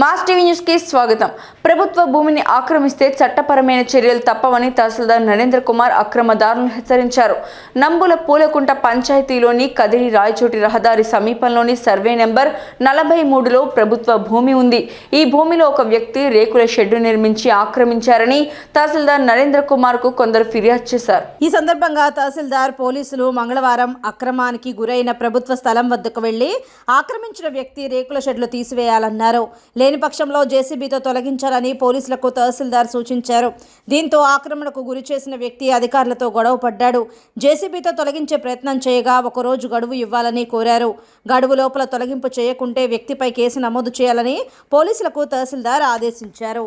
Mass TV న్యూస్కి స్వాగతం. ప్రభుత్వ భూమిని ఆక్రమిస్తే చట్టపరమైన చర్యలు తప్పవని తహసీల్దార్ నరేంద్ర కుమార్ అక్రమదారులను హెచ్చరించారు. నంబుల పూలకుంట పంచాయతీలోని కదిరి రాయచోటి రహదారి సమీపంలోని సర్వే నెంబర్ నలభై మూడులో ప్రభుత్వ భూమి ఉంది. ఈ భూమిలో ఒక వ్యక్తి రేకుల షెడ్డు నిర్మించి ఆక్రమించారని తహసీల్దార్ నరేంద్ర కుమార్కు కొందరు ఫిర్యాదు చేశారు. ఈ సందర్భంగా తహసీల్దార్ పోలీసులు మంగళవారం అక్రమానికి గురైన ప్రభుత్వ స్థలం వద్దకు వెళ్ళి ఆక్రమించిన వ్యక్తి రేకుల షెడ్లు తీసివేయాలన్నారు. లేని పక్షంలో జేసీబీతో తొలగించాలని పోలీసులకు తహసీల్దార్ సూచించారు. దీంతో ఆక్రమణకు గురి చేసిన వ్యక్తి అధికారులతో గొడవ పడ్డాడు. జేసీబీతో తొలగించే ప్రయత్నం చేయగా ఒకరోజు గడువు ఇవ్వాలని కోరారు. గడువు లోపల తొలగింపు చేయకుంటే వ్యక్తిపై కేసు నమోదు చేయాలని పోలీసులకు తహసీల్దార్ ఆదేశించారు.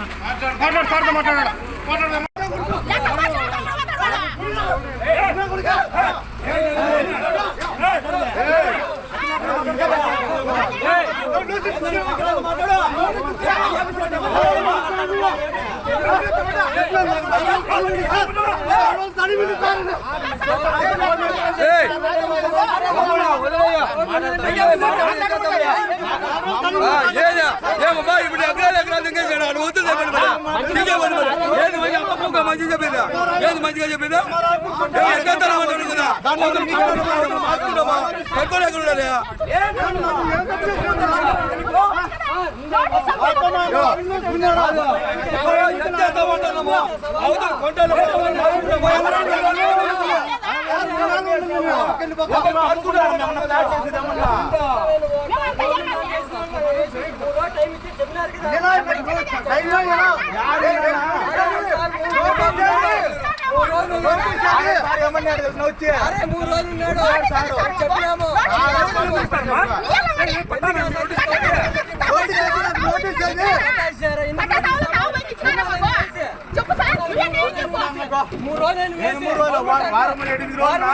మాట్లాడు మాట్లాడు సార్తో మాట్లాడాలి మాట్లాడు ఏమమ్మా ఇప్పుడు ఎకరాలు ఏది మంచి మంచిగా చెప్పిందా ఏది మంచిగా చెప్పిందా ఎక్కడ కదా ఎక్కడ ఎక్కడ ఉండాలి వారం ఎనిమిది రోజులు